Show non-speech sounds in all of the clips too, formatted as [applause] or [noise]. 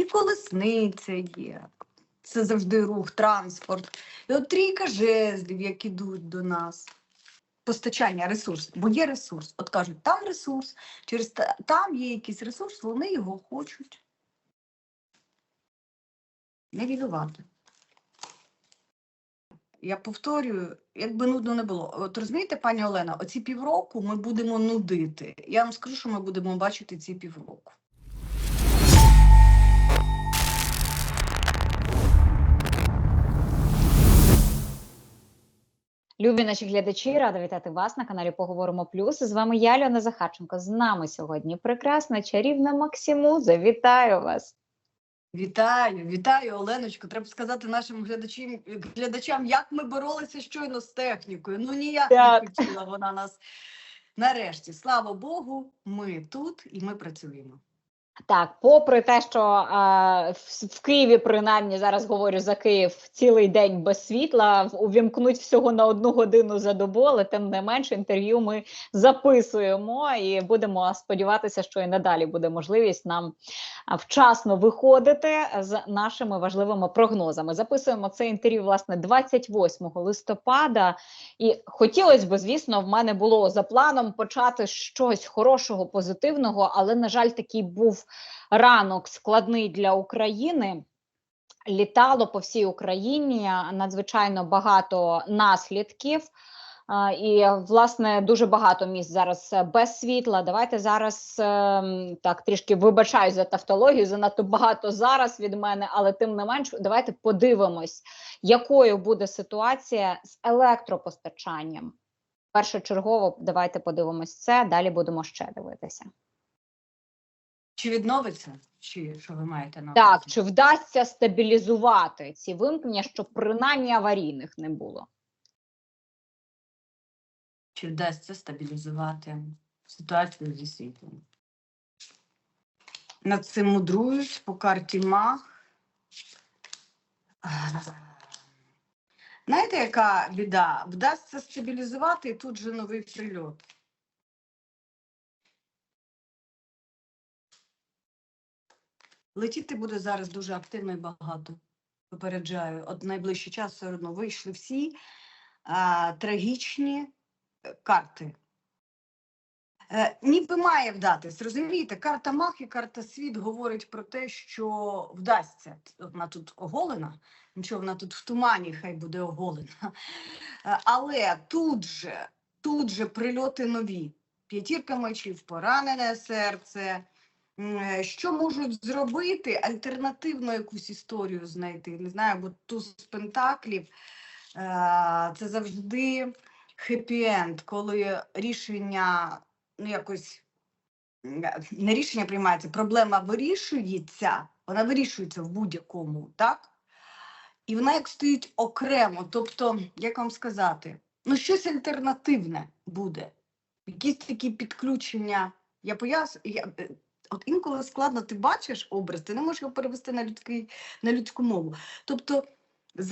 і колесниця є. Це завжди рух, транспорт. І от трійка жезлів, як ідуть до нас. Постачання, ресурс, бо є ресурс. От кажуть, там ресурс, через та- там є якийсь ресурс, вони його хочуть. Не відувати. Я повторюю, як би нудно не було. От розумієте, пані Олена, оці півроку ми будемо нудити. Я вам скажу, що ми будемо бачити ці півроку. Любі наші глядачі, рада вітати вас на каналі Поговоримо Плюс. З вами я, Льона Захарченко. З нами сьогодні прекрасна чарівна Максимуза. Вітаю вас! Вітаю, вітаю, Оленочко. Треба сказати нашим глядачам, глядачам, як ми боролися щойно з технікою. Ну ніяк Так. не хотіла вона нас. Нарешті, слава Богу, ми тут і ми працюємо. Так, попри те, що а, в, в Києві, принаймні, зараз говорю за Київ, цілий день без світла, увімкнуть всього на одну годину за добу, але тим не менше інтерв'ю ми записуємо і будемо сподіватися, що і надалі буде можливість нам вчасно виходити з нашими важливими прогнозами. Записуємо це інтерв'ю власне 28 листопада. І хотілося б, звісно, в мене було за планом почати щось хорошого, позитивного, але, на жаль, такий був ранок складний для України. Літало по всій Україні надзвичайно багато наслідків. І власне дуже багато місць зараз е, без світла. Давайте зараз ем, так трішки вибачаю за тавтологію, занадто багато зараз від мене, але тим не менш, давайте подивимось, якою буде ситуація з електропостачанням. Першочергово давайте подивимось це. Далі будемо ще дивитися. Чи відновиться? Чи що ви маєте на Так, чи вдасться стабілізувати ці вимкнення, щоб принаймні аварійних не було? Чи вдасться стабілізувати ситуацію зі світлом? Над цим мудрують по карті Мах. Знаєте, яка біда? Вдасться стабілізувати і тут же новий прильот. Летіти буде зараз дуже активно і багато. Попереджаю. От найближчий час все одно вийшли всі а, трагічні е, карти. Е, ніби має вдатись. Розумієте, карта Мах і карта Світ говорить про те, що вдасться. Вона тут оголена, нічого, вона тут в тумані, хай буде оголена. Е, Але тут же, тут же прильоти нові. П'ятірка мечів, поранене серце. Е, Що можуть зробити? Альтернативну якусь історію знайти. Не знаю, бо туз пентаклів е, це завжди хеппі-енд, коли рішення ну, якось е, не рішення приймається, проблема вирішується, вона вирішується в будь-якому, так? І вона як стоїть окремо. Тобто, як вам сказати, ну щось альтернативне буде. Якісь такі підключення. Я поясню, от інколи складно, ти бачиш образ, ти не можеш його перевести на, людський, на людську мову. Тобто,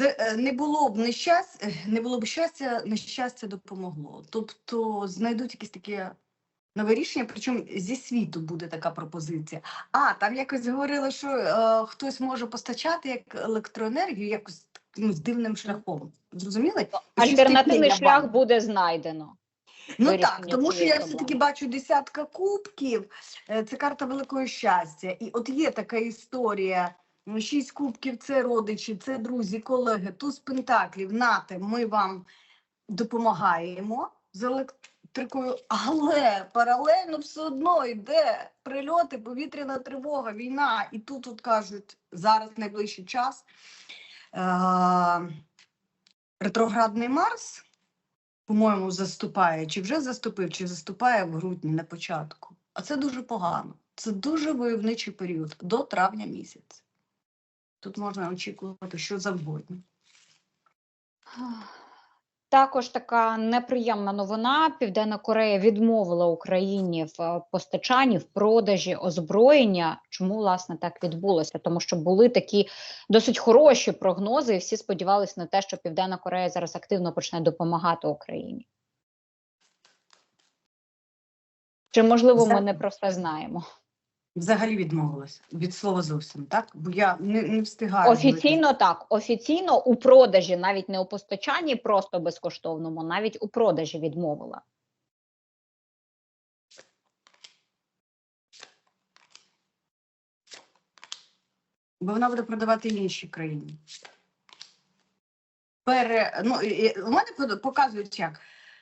е, не було б нещастя, не було б щастя, нещастя допомогло. Тобто знайдуть якісь такі нове рішення, причому зі світу буде така пропозиція. А, там якось говорили, що е, хтось може постачати як електроенергію якось ну, з дивним шляхом. Зрозуміли? Альтернативний шлях буде знайдено. Ну так, тому що я все-таки бачу десятка кубків. е, Це карта великого щастя. І от є така історія. ну, Шість кубків це родичі, це друзі, колеги, туз пентаклів. Нате, ми вам допомагаємо з електрикою, але паралельно все одно йде прильоти, повітряна тривога, війна. І тут от кажуть, зараз найближчий час. Е- ретроградний Марс по-моєму, заступає, чи вже заступив, чи заступає в грудні на початку. А це дуже погано. Це дуже войовничий період до травня місяця. Тут можна очікувати що завгодно. Також така неприємна новина. Південна Корея відмовила Україні в е, постачанні, в продажі озброєння. Чому власне так відбулося? Тому що були такі досить хороші прогнози, і всі сподівалися на те, що Південна Корея зараз активно почне допомагати Україні. Чи можливо ми не про це знаємо? Взагалі відмовилася від слова зовсім, так? Бо я не, не встигаю. Офіційно так. Офіційно у продажі, навіть не у постачанні, просто безкоштовному, навіть у продажі відмовила. бо вона буде продавати іншій країні. Пере, ну, у мене показують як.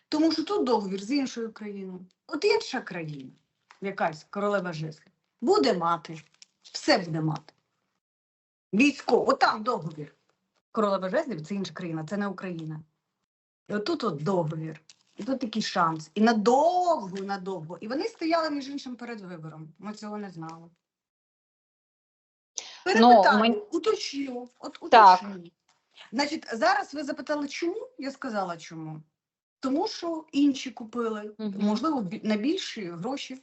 Тому що тут договір з іншою країною. От інша країна, якась королева жезлів, буде мати, все буде мати. Військо, отам договір. Королева жезлів це інша країна, це не Україна. І отут от договір. І тут такий шанс. І надовго, надовго. І вони стояли, між іншим, перед вибором. Ми цього не знали. Перепитаю, мен- уточню. От Так. Значить, зараз ви запитали, чому? Я сказала чому. Тому що інші купили, Мгм. можливо, на більші гроші.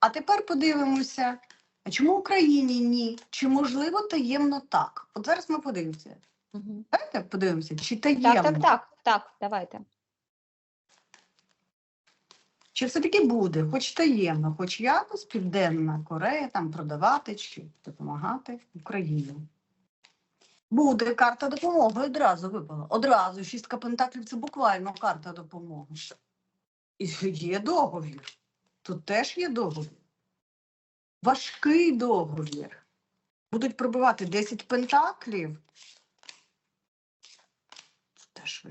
А тепер подивимося, а чому в Україні ні? Чи можливо таємно так? От зараз ми подивимося. Мгм. Давайте подивимося, чи таємно, Так, так, так, так, давайте. чи все-таки буде, хоч таємно, хоч якось Південна Корея там продавати чи допомагати Україні. Буде карта допомоги одразу випала. Одразу шістка пентаклів це буквально карта допомоги. І є договір. Тут теж є договір. Важкий договір. Будуть пробивати 10 пентаклів. Це Теж.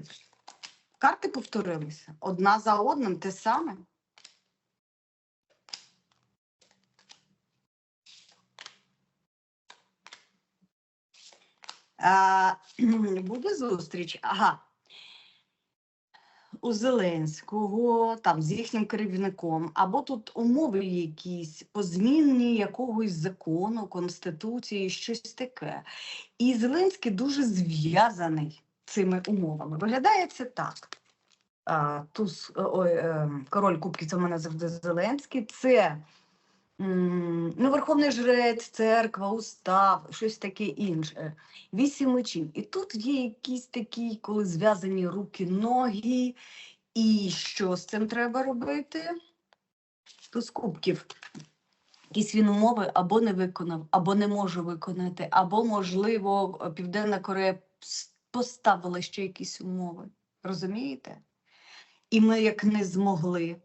Карти повторилися. Одна за одним те саме. [clears throat] Буде зустріч. Ага. У Зеленського, там з їхнім керівником, або тут умови якісь по зміні якогось закону, конституції, щось таке. І Зеленський дуже зв'язаний цими умовами. Виглядає це так. Туз, е, ой, е, король Кубків це в мене завжди Зеленський. Це ну, Верховний жрець, церква, устав, щось таке інше. Вісім мечів. І тут є якісь такі, коли зв'язані руки, ноги. І що з цим треба робити? Туз кубків. Якісь він умови або не виконав, або не може виконати, або, можливо, Південна Корея поставила ще якісь умови. Розумієте? І ми як не змогли.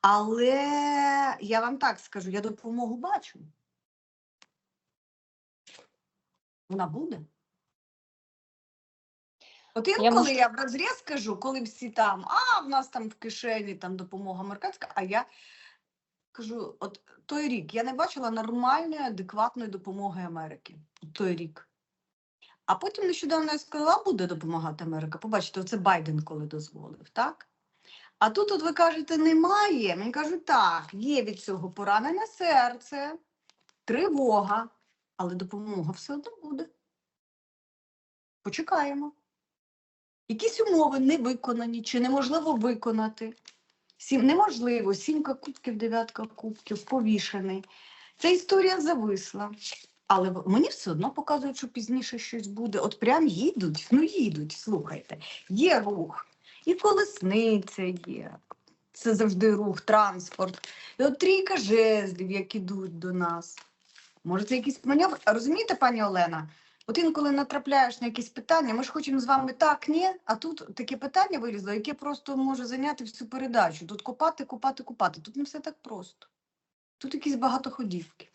Але я вам так скажу, я допомогу бачу. Вона буде. От Я інколи можу- я в розріз кажу, коли всі там, а в нас там в кишені там допомога американська, а я кажу, от той рік я не бачила нормальної, адекватної допомоги Америки. Той рік. А потім нещодавно я сказала, буде допомагати Америка. Побачите, оце Байден коли дозволив, так? А тут, от ви кажете, немає. Мені кажуть, так, є від цього поранене серце, тривога, але допомога все одно буде. Почекаємо. Якісь умови не виконані чи неможливо виконати. Сім, неможливо, сімка кубків, дев'ятка кубків, повішений. Ця історія зависла. Але мені все одно показують, що пізніше щось буде. От прям їдуть, ну їдуть, слухайте. Є рух, і колесниця є. Це завжди рух, транспорт. І от трійка жезлів, як ідуть до нас. Може, це якийсь маневр? Розумієте, пані Олена? От інколи натрапляєш на якісь питання, ми ж хочемо з вами так, ні, а тут таке питання вилізло, яке просто може зайняти всю передачу. Тут копати, копати, копати. Тут не все так просто. Тут якісь багатоходівки.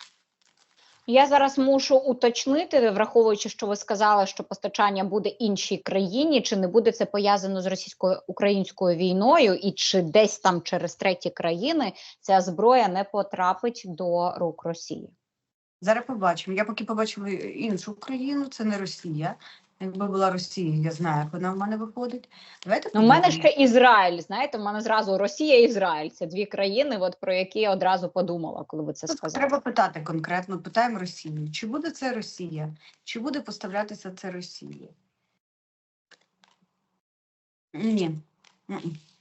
Я зараз мушу уточнити, враховуючи, що ви сказали, що постачання буде іншій країні, чи не буде це пов'язано з російсько-українською війною, і чи десь там через треті країни ця зброя не потрапить до рук Росії? Зараз побачимо. Я поки побачила іншу країну, це не Росія. Якби була Росія, я знаю, як вона в мене виходить. Давайте Ну, у мене ще Ізраїль. Знаєте, в мене зразу Росія і Ізраїль. Це дві країни, от про які я одразу подумала, коли ви це Тут сказали. треба питати конкретно, питаємо Росію. Чи буде це Росія? Чи буде поставлятися це Росії? Ні.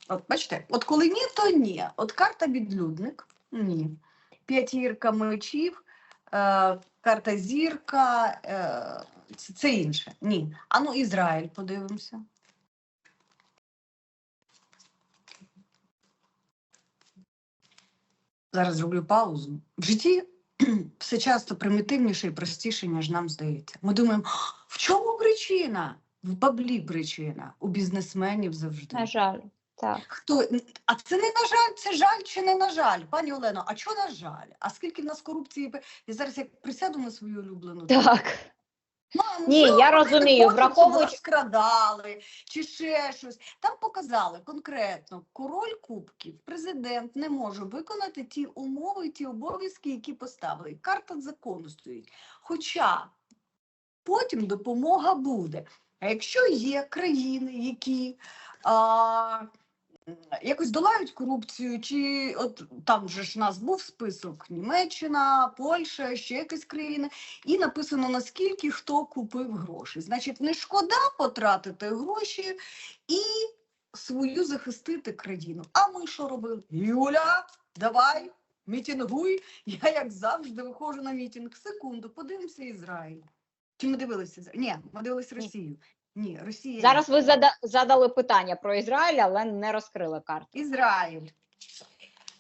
От бачите, от коли ні, то ні. От карта відлюдник. Ні. П'ятірка мечів, карта зірка, е, це інше. Ні. А ну Ізраїль подивимося. Зараз зроблю паузу. В житті [clears throat] все часто примітивніше і простіше, ніж нам здається. Ми думаємо, в чому причина? В баблі причина, у бізнесменів завжди. На жаль, так. Хто а це не на жаль, це жаль чи не на жаль, пані Олено. А чого на жаль? А скільки в нас корупції? Я зараз як присяду на свою улюблену. Так. Мам, Ні, що я розумію, враховуючи- розкрадали чи ще щось. Там показали конкретно, король кубків, президент не може виконати ті умови, ті обов'язки, які поставили. Карта закону стоїть. Хоча потім допомога буде. А якщо є країни, які а, якось долають корупцію, чи от там же ж у нас був список Німеччина, Польща, ще якась країна, і написано наскільки хто купив гроші. Значить, не шкода потратити гроші і свою захистити країну. А ми що робили? Юля, давай, мітингуй. Я як завжди виходжу на мітинг. Секунду, подивимося Ізраїль. Чи ми дивилися Ні, ми дивилися Росію. Ні, Росія. Зараз ви зада- задали питання про Ізраїль, але не розкрили карту. Ізраїль.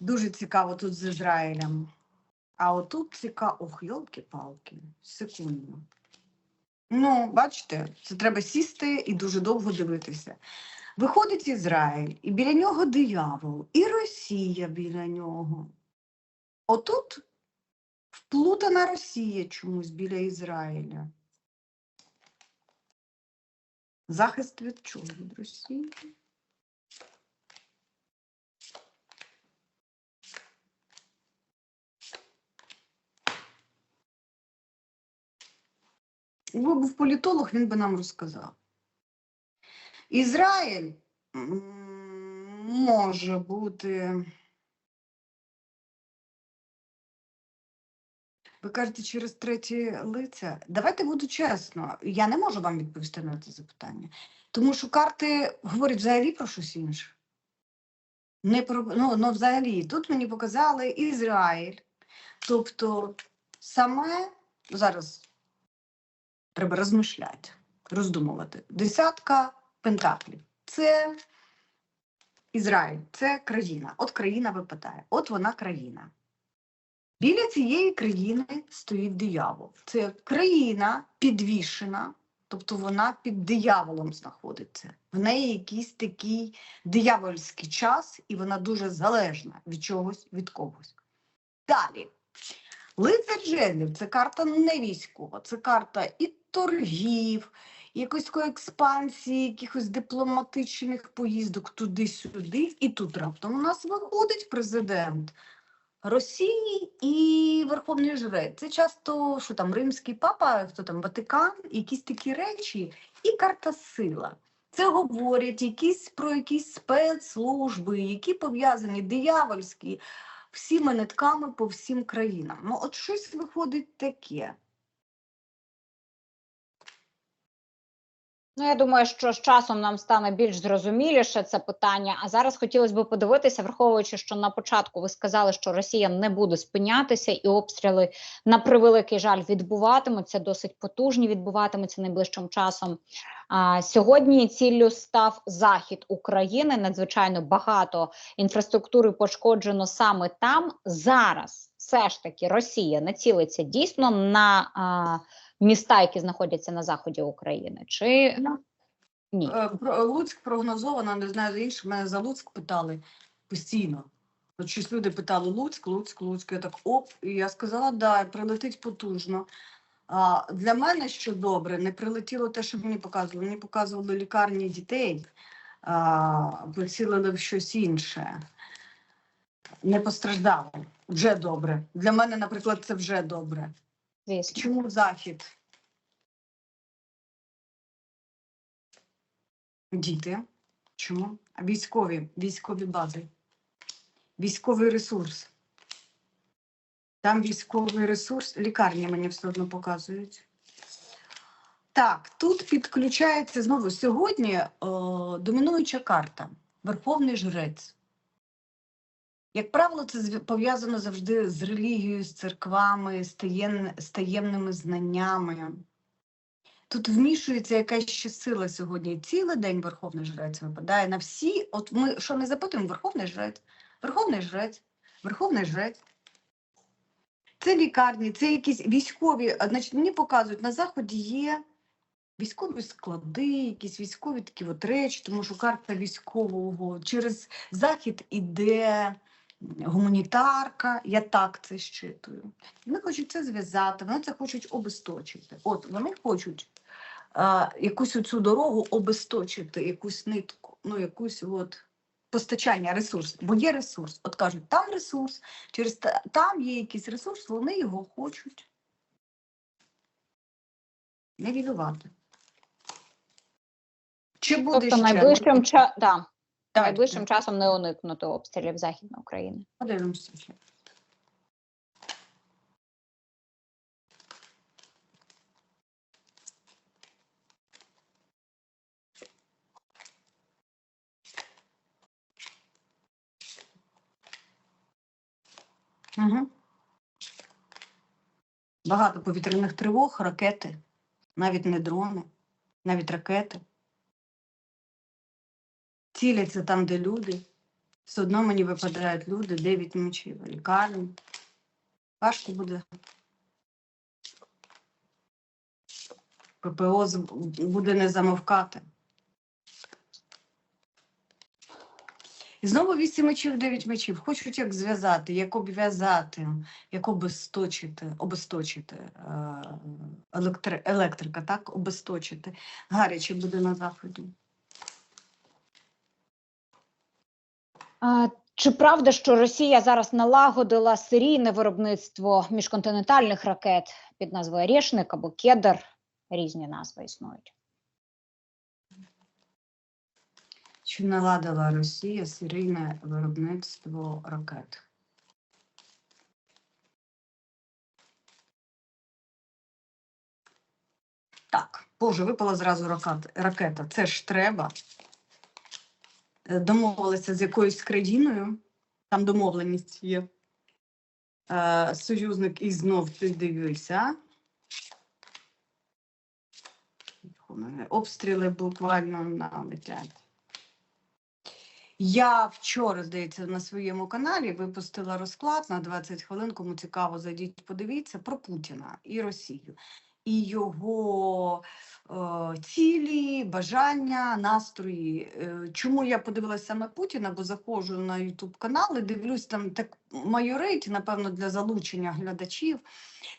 Дуже цікаво тут з Ізраїлем. А отут цікаво. Ох, йолки-палки. Секунду. Ну, бачите, це треба сісти і дуже довго дивитися. Виходить Ізраїль, і біля нього диявол, і Росія біля нього. Отут вплутана Росія чомусь біля Ізраїля. Захист від чого? Від Росії? Якби був політолог, він би нам розказав. Ізраїль може бути. Ви кажете, через треті лиця. Давайте буду чесно. Я не можу вам відповісти на це запитання. Тому що карти говорять взагалі про щось інше. Не про, ну, ну, взагалі, тут мені показали Ізраїль. Тобто саме зараз треба розмишляти, роздумувати. Десятка пентаклів. Це Ізраїль, це країна. От країна випадає, от вона країна. Біля цієї країни стоїть диявол. Це країна підвішена, тобто вона під дияволом знаходиться. В неї якийсь такий диявольський час, і вона дуже залежна від чогось, від когось. Далі. Лицар жезлів це карта не військова, це карта і торгів, і якоїсь експансії, якихось дипломатичних поїздок туди-сюди. І тут раптом у нас виходить президент Росії і Верховний Жрець. Це часто що там римський папа, хто там Ватикан, якісь такі речі, і карта сила. Це говорять якісь про якісь спецслужби, які пов'язані диявольські всіми нитками по всім країнам. Ну, от щось виходить таке. Ну, я думаю, що з часом нам стане більш зрозуміліше це питання. А зараз хотілося б подивитися, враховуючи, що на початку ви сказали, що Росія не буде спинятися, і обстріли на превеликий жаль відбуватимуться, досить потужні відбуватимуться найближчим часом. А, сьогодні ціллю став захід України. Надзвичайно багато інфраструктури пошкоджено саме там. Зараз все ж таки Росія націлиться дійсно на. А, міста, які знаходяться на заході України, чи ні? Е, про- Луцьк прогнозовано, не знаю за інших, мене за Луцьк питали постійно. От щось люди питали Луцьк, Луцьк, Луцьк. Я так оп, і я сказала, да, прилетить потужно. А, для мене що добре, не прилетіло те, що мені показували. Мені показували лікарні дітей, а, прицілили в щось інше. Не постраждали. Вже добре. Для мене, наприклад, це вже добре. Звісно. Чому захід? Діти. Чому? Військові, військові бази, військовий ресурс. Там військовий ресурс, лікарні мені все одно показують. Так, тут підключається знову сьогодні о, домінуюча карта Верховний жрець. Як правило, це пов'язано завжди з релігією, з церквами, з, таєм, з таємними знаннями. Тут вмішується якась ще сила сьогодні. Цілий день Верховний жрець випадає на всі. От ми що не запитуємо, Верховний жрець, Верховний жрець, Верховний жрець. Це лікарні, це якісь військові. Значить, мені показують, на заході є військові склади, якісь військові такі от речі, тому що карта військового через захід іде гуманітарка. Я так це щитую. Вони хочуть це зв'язати, вони це хочуть обесточити. От вони хочуть а, якусь цю дорогу обесточити, якусь нитку, ну якусь от постачання ресурсу, бо є ресурс. От кажуть, там ресурс, через та- там є якийсь ресурс, вони його хочуть нівелювати. Чи буде Тобто ще? найближчим, ча... да, Давайте, найближчим часом не уникнути обстрілів Західної України. Подивимося. Угу. Багато повітряних тривог, ракети, навіть не дрони, навіть ракети. Ціляться там, де люди. Все одно мені випадають люди, 9 мечів, лікарні. Важко буде. ППО буде не замовкати. І знову 8 мечів, 9 мечів. Хочуть як зв'язати, як обв'язати, як обесточити, обесточити е, електри, електрика, так? Обесточити. Гаряче буде на заході. Чи правда, що Росія зараз налагодила серійне виробництво міжконтинентальних ракет під назвою Рєшник або Кедр? Різні назви існують. Чи наладила Росія серійне виробництво ракет? Так, Боже, випала зразу ракета. Це ж треба. Домовилися з якоюсь країною, там домовленість є. Е, союзник і знов ти дивися. Обстріли буквально налетять. Я вчора, здається, на своєму каналі випустила розклад на 20 хвилин. Кому цікаво, зайдіть, подивіться про Путіна і Росію, і його е, цілі, бажання, настрої. Е, чому я подивилася саме Путіна? Бо заходжу на Ютуб канал і дивлюсь там так майорить, напевно, для залучення глядачів.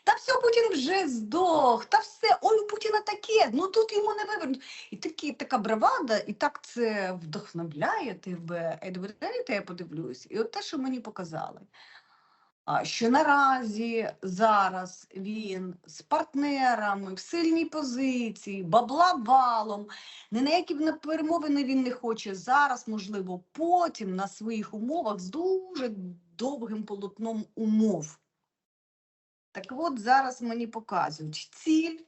Та все, Путін вже здох, та все, ой, у Путіна таке, ну тут йому не вивернуть. І такі, така бравада, і так це вдохновляє тебе. І дайте я подивлюсь. І от те, що мені показали, що наразі зараз він з партнерами в сильній позиції, бабла валом, ні на які перемовини він не хоче. Зараз, можливо, потім на своїх умовах з дуже довгим полотном умов. Так от зараз мені показують ціль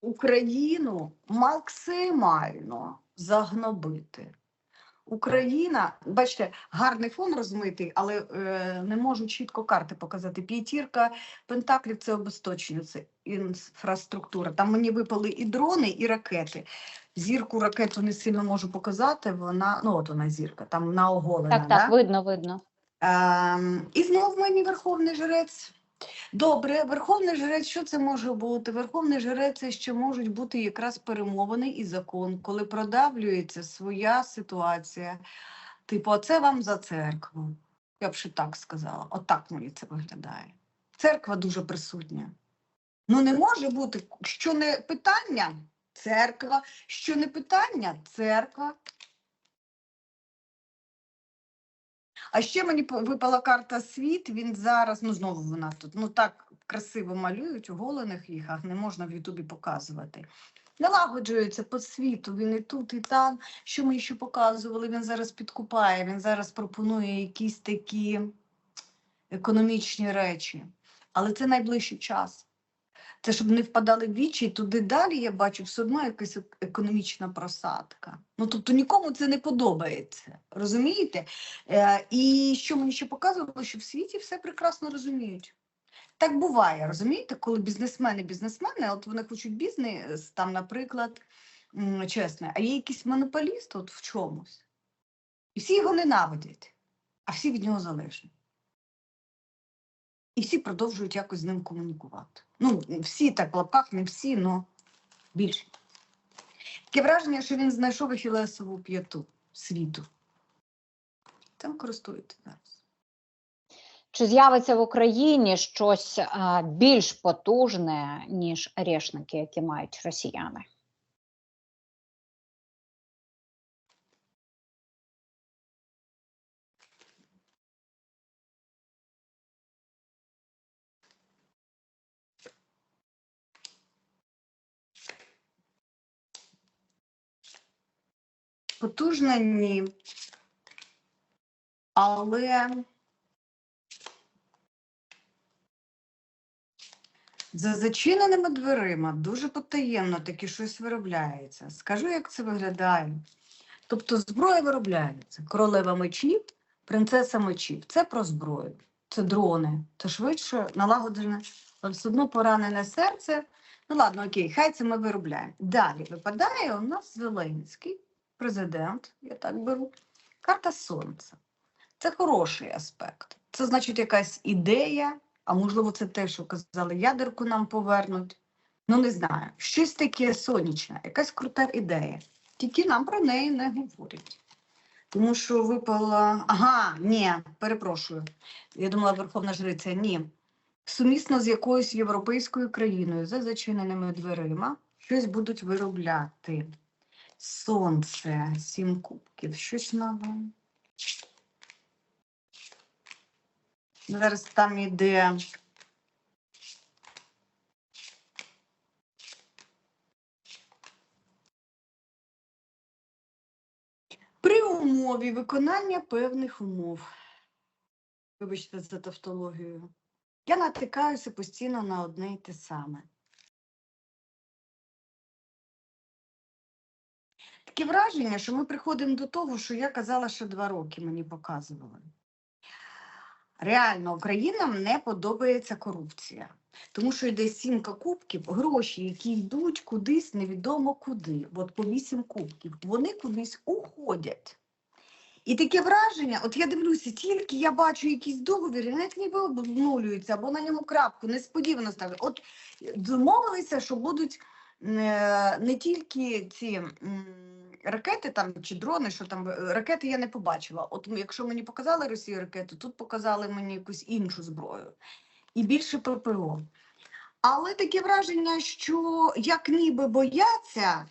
Україну максимально загнобити. Україна, бачите, гарний фон розмитий, але е, не можу чітко карти показати. П'ятірка пентаклів це обесточення, це інфраструктура. Там мені випали і дрони, і ракети. Зірку ракету не сильно можу показати. Вона, ну от вона зірка, там вона оголена. Так, да? так, видно, видно. Ем, і знов мені верховний жрець. Добре, верховний жрець, що це може бути? Верховний жрець це ще можуть бути якраз перемовини і закон, коли продавлюється своя ситуація. Типу, оце вам за церкву. Я б ще так сказала. Отак мені це виглядає. Церква дуже присутня. Ну не може бути, що не питання церква, що не питання церква. А ще мені випала карта світ. Він зараз, ну знову вона тут, ну так красиво малюють, оголених їх, а не можна в Ютубі показувати. Налагоджується по світу, він і тут, і там. Що ми ще показували? Він зараз підкупає, він зараз пропонує якісь такі економічні речі. Але це найближчий час. Це щоб не впадали в вічі, і туди далі я бачу все одно якась економічна просадка. Ну тобто нікому це не подобається. Розумієте? Е, і що мені ще показувало, що в світі все прекрасно розуміють. Так буває, розумієте, коли бізнесмени, бізнесмени, от вони хочуть бізнес, там, наприклад, чесно, а є якийсь монополіст от в чомусь, і всі його ненавидять, а всі від нього залежні. І всі продовжують якось з ним комунікувати. Ну, всі так в лапках, не всі, але більше. Таке враження, що він знайшов Ахілесову п'яту світу. Там користується зараз. Чи з'явиться в Україні щось більш потужне, ніж орешники, які мають росіяни? Потужна ні. Але за зачиненими дверима дуже потаємно таке щось виробляється. Скажу, як це виглядає. Тобто зброя виробляється. Королева мечів, принцеса мечів. Це про зброю. Це дрони. Це швидше налагоджене, але все одно поранене серце. Ну ладно, окей, хай це ми виробляємо. Далі випадає у нас Зеленський президент, я так беру, карта сонця. Це хороший аспект. Це значить якась ідея, а можливо, це те, що казали, ядерку нам повернуть. Ну, не знаю. Щось таке сонячне, якась крута ідея. Тільки нам про неї не говорять. Тому що випала. Ага, ні, перепрошую. Я думала, Верховна Жриця, ні. Сумісно з якоюсь європейською країною за зачиненими дверима щось будуть виробляти. Сонце, сім кубків, щось нове. Зараз там іде. При умові виконання певних умов. Вибачте за тавтологію. Я натикаюся постійно на одне й те саме. Таке враження, що ми приходимо до того, що я казала ще два роки, мені показували. Реально, українам не подобається корупція, тому що йде сімка кубків, гроші, які йдуть кудись невідомо куди. От по вісім кубків, вони кудись уходять. І таке враження, от я дивлюся, тільки я бачу якийсь договір, і навіть ніби обнулюється, або на ньому крапку несподівано ставлять. От домовилися, що будуть е, не тільки ці ракети там чи дрони, що там е, ракети я не побачила. От якщо мені показали Росію ракету, тут показали мені якусь іншу зброю і більше ППО. Але таке враження, що як ніби бояться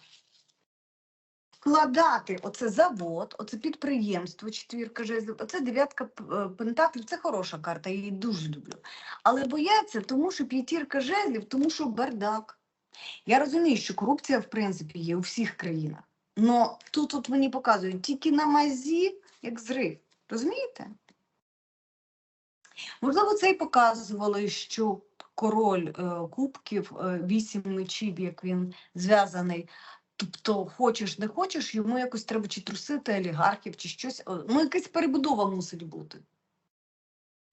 вкладати оце завод, оце підприємство, четвірка жезлів, оце дев'ятка е, пентаклів, це хороша карта, я її дуже люблю. Але бояться, тому що п'ятірка жезлів, тому що бардак. Я розумію, що корупція, в принципі, є у всіх країнах. Но тут от мені показують тільки на мазі, як зрив. Розумієте? Можливо, це і показувало, що король е, кубків, е, вісім мечів, як він зв'язаний. Тобто, хочеш, не хочеш, йому якось треба чи трусити олігархів, чи щось. Ну, якась перебудова мусить бути.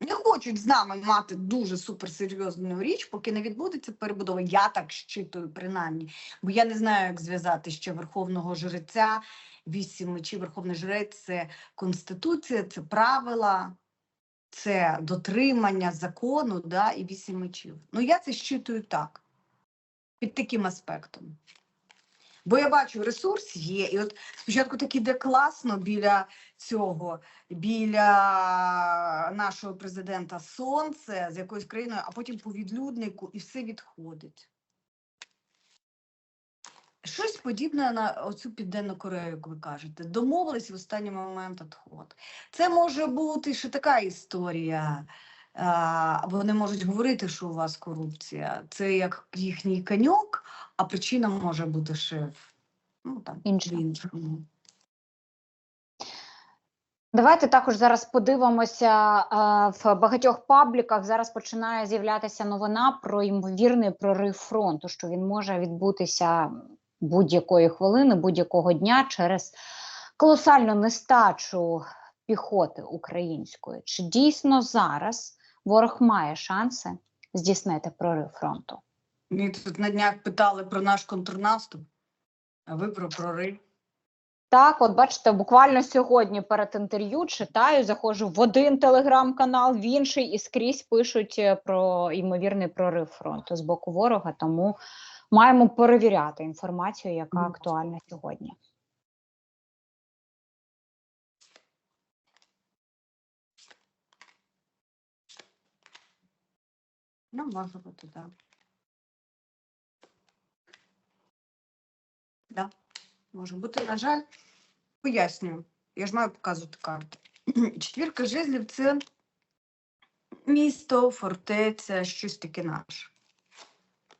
Не хочуть з нами мати дуже суперсерйозну річ, поки не відбудеться перебудова. Я так щитую, принаймні. Бо я не знаю, як зв'язати ще верховного жреця, вісім мечів, верховний жрець це конституція, це правила, це дотримання закону, да, і вісім мечів. Ну, я це щитую так, під таким аспектом. Бо я бачу, ресурс є, і от спочатку так іде класно біля цього, біля нашого президента сонце з якоюсь країною, а потім по відлюднику і все відходить. Щось подібне на оцю Південну Корею, як ви кажете. Домовились в останній момент відход. Це може бути ще така історія. А, вони можуть говорити, що у вас корупція. Це як їхній коньок, а причина може бути ще ну, там, іншому. Давайте також зараз подивимося е, в багатьох пабліках. Зараз починає з'являтися новина про ймовірний прорив фронту, що він може відбутися будь-якої хвилини, будь-якого дня через колосальну нестачу піхоти української. Чи дійсно зараз ворог має шанси здійснити прорив фронту? Мені тут на днях питали про наш контрнаступ, а ви про прорив. Так, от бачите, буквально сьогодні перед інтерв'ю читаю, заходжу в один телеграм-канал, в інший і скрізь пишуть е, про ймовірний прорив фронту з боку ворога. Тому маємо перевіряти інформацію, яка актуальна сьогодні. Ну, може бути, так. Да. Може бути, на жаль, пояснюю. Я ж маю показувати карти. [clears throat] Четвірка жезлів це місто, фортеця, щось таке наше.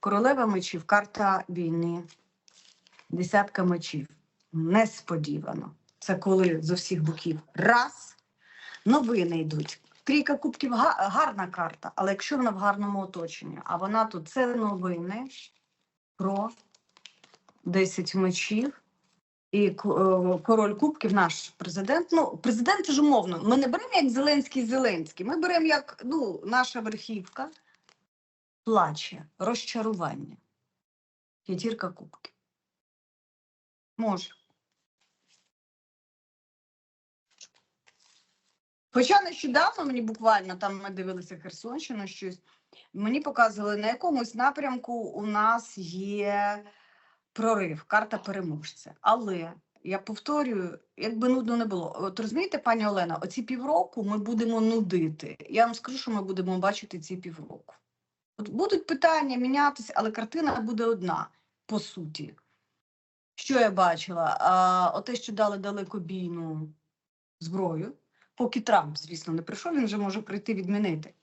Королева мечів, карта війни, десятка мечів. Несподівано. Це коли з усіх боків раз, новини йдуть. Трійка кубків гарна карта, але якщо вона в гарному оточенні, а вона тут це новини про 10 мечів. І е, король кубків, наш президент. Ну, президент це ж умовно. Ми не беремо як Зеленський Зеленський. Ми беремо як ну, наша верхівка плаче, розчарування. П'ятірка кубків. Може. Хоча нещодавно мені буквально там ми дивилися Херсонщину щось. Мені показували, на якомусь напрямку у нас є прорив, карта переможця. Але я повторюю, якби нудно не було. От розумієте, пані Олена, оці півроку ми будемо нудити. Я вам скажу, що ми будемо бачити ці півроку. От будуть питання мінятися, але картина буде одна, по суті. Що я бачила? А, оте, що дали далекобійну зброю, поки Трамп, звісно, не прийшов, він вже може прийти відмінити.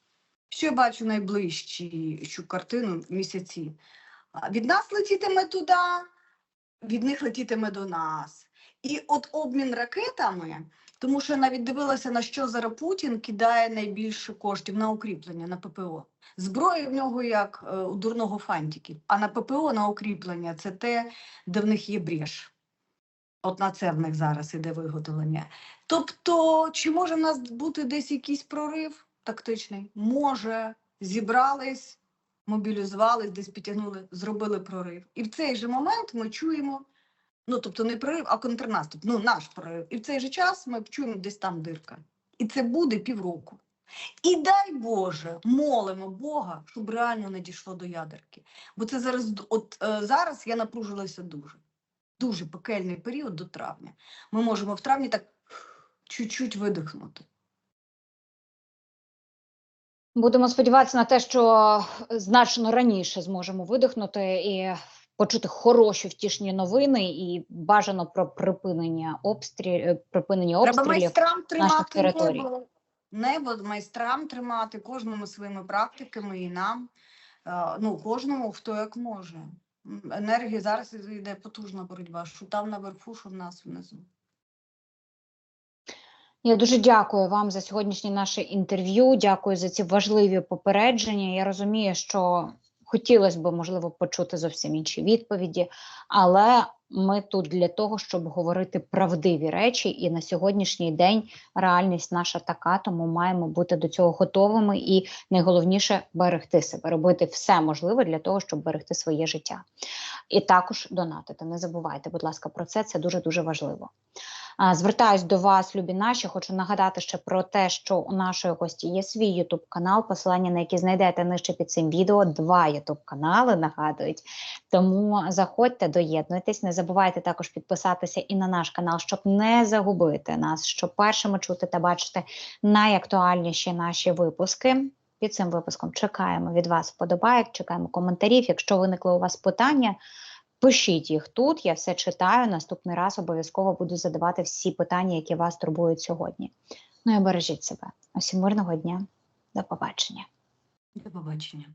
Що я бачу найближчі картину місяці? Від нас летітиме туди, від них летітиме до нас. І от обмін ракетами, тому що я навіть дивилася, на що зараз Путін кидає найбільше коштів на укріплення, на ППО. Зброя в нього як е, у дурного фантиків, а на ППО на укріплення це те, де в них є брєш. От на це в них зараз іде виготовлення. Тобто, чи може в нас бути десь якийсь прорив тактичний? Може, зібрались, мобілізувались, десь підтягнули, зробили прорив. І в цей же момент ми чуємо, ну тобто не прорив, а контрнаступ, ну наш прорив. І в цей же час ми чуємо десь там дирка. І це буде півроку. І дай Боже, молимо Бога, щоб реально не дійшло до ядерки. Бо це зараз, от е, зараз я напружилася дуже. Дуже пекельний період до травня. Ми можемо в травні так чуть-чуть видихнути. Будемо сподіватися на те, що значно раніше зможемо видихнути і почути хороші втішні новини, і бажано про припинення обстрілів, припинення обстрілів Треба майстрам тримати територій. небо. Небо майстрам тримати, кожному своїми практиками і нам. Е, Ну, кожному хто як може. Енергія зараз йде потужна боротьба, що там наверху, що в нас внизу. Я дуже дякую вам за сьогоднішнє наше інтерв'ю. Дякую за ці важливі попередження. Я розумію, що хотілося б, можливо, почути зовсім інші відповіді, але ми тут для того, щоб говорити правдиві речі, і на сьогоднішній день реальність наша така, тому маємо бути до цього готовими і найголовніше берегти себе, робити все можливе для того, щоб берегти своє життя. І також донатити. Не забувайте, будь ласка, про це. Це дуже дуже важливо. Звертаюсь до вас, любі наші. Хочу нагадати ще про те, що у нашої гості є свій Ютуб канал, посилання на який знайдете нижче під цим відео. Два Ютуб канали нагадують. Тому заходьте, доєднуйтесь. Не забувайте також підписатися і на наш канал, щоб не загубити нас, щоб першими чути та бачити найактуальніші наші випуски. Під цим випуском чекаємо від вас вподобайок, чекаємо коментарів. Якщо виникли у вас питання, Пишіть їх тут, я все читаю. Наступний раз обов'язково буду задавати всі питання, які вас турбують сьогодні. Ну і бережіть себе. Усім мирного дня. До побачення. До побачення.